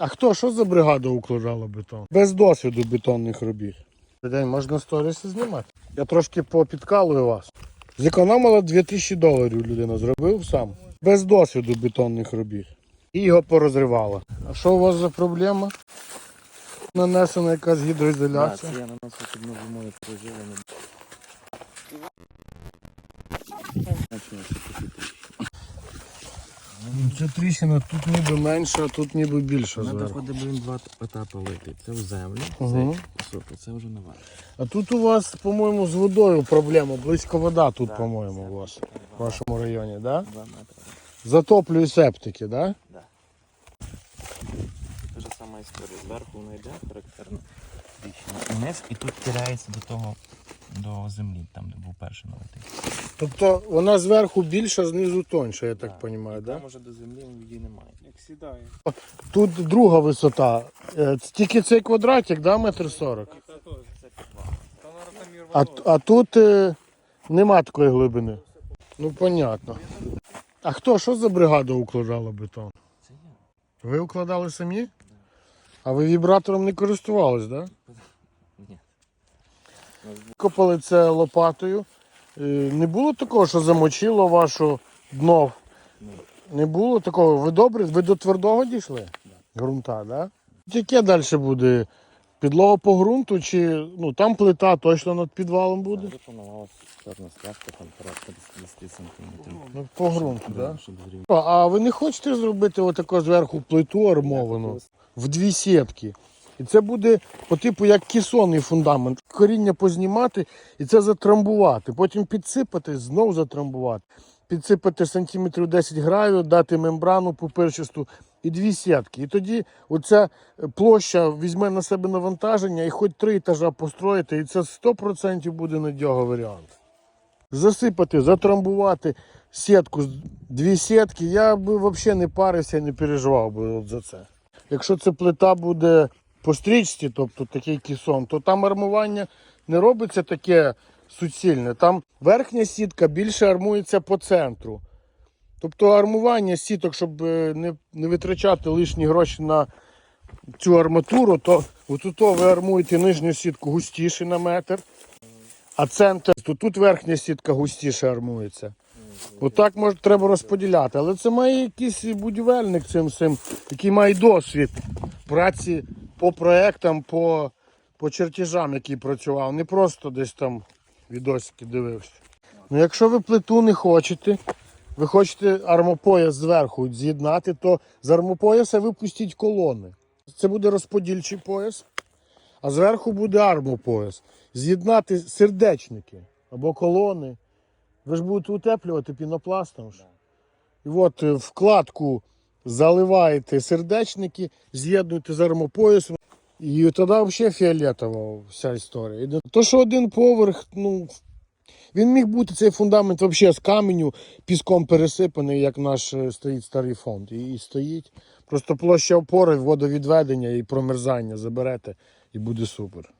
А хто, що за бригада укладала бетон? Без досвіду бетонних робіт. День можна сторіси знімати. Я трошки попідкалую вас. Зекономила 2000 доларів людина, зробив сам. Без досвіду бетонних робіт. І його порозривала. А що у вас за проблема? Нанесена якась гідроізоляція. я наносив, щоб не зимою прожили. Ну, Це тріщина, тут ніби менше, а тут ніби більше Треба зверху. буде, блін, два етапи лити. Це в землю, Мгм. це кусок, це вже наверх. А тут у вас, по-моєму, з водою проблема. Близько вода тут, Да, по-моєму, у вас в вашому районі, так? Да? Два метри. Затоплює септики, так? Да? Да. Те ж сама історія. Зверху воно йде, характерно. тріщина. Вниз і тут тирається до того, до землі, там де був перший налитий. Тобто вона зверху більша, знизу тоньша, я так розумію? Там уже до землі її немає. Як сідає. Тут друга висота. Е, це Тільки цей квадратик, да, метр сорок. Та теж. Та на ротомір А, а тут е, нема такої глибини. Ну, понятно. А хто, що за бригада укладала бетон? Це я. Ви укладали самі? А ви вібратором не користувались, так? Да? Копали це лопатою. Е, Не було такого, що замочило ваше дно? Ні. Не було такого. Ви добре? Ви до твердого дійшли? Грунта, так? Да? Яке далі буде? Підлога по ґрунту чи ну там плита точно над підвалом буде? Вже планувалася чорна стяжка, там порядка 10 сантиметрів. Ну, по ґрунту, так? Да? А- ви не хочете зробити отако зверху плиту армовану в дві сітки? І це буде по типу як кесонний фундамент. Коріння познімати і це затрамбувати. Потім підсипати, знов затрамбувати. Підсипати сантиметрів 10 гравію, дати мембрану пупирчасту і дві сітки. І тоді оця площа візьме на себе навантаження і хоч три етажа построїти, і це 100% буде надього варіант засипати, затрамбувати сітку, дві сітки, я би взагалі не парився і не переживав би от за це. Якщо це плита буде по стрічці, тобто такий кісон, то там армування не робиться таке суцільне. Там верхня сітка більше армується по центру. Тобто армування сіток, щоб е, не, не витрачати лишні гроші на цю арматуру, то отут ви армуєте нижню сітку густіше на метр, а центр, то тут верхня сітка густіше армується. Отак може треба розподіляти. Але це має якийсь будівельник цим всім, який має досвід праці по проектам, по, по чертежам, який працював. Не просто десь там відосики дивився. Ну, якщо ви плиту не хочете, ви хочете армопояс зверху з'єднати, то з армопояса випустіть колони. Це буде розподільчий пояс, а зверху буде армопояс. З'єднати сердечники або колони. Ви ж будете утеплювати пінопластом. ж. І от е, вкладку заливаєте сердечники, з'єднуєте з армопоясом. І тоді взагалі фіолетова вся історія. І То, що один поверх, ну. Він міг бути цей фундамент взагалі з каменю, піском пересипаний, як наш е, стоїть старий фонд. І, і стоїть. Просто площа опори, водовідведення і промерзання заберете, і буде супер.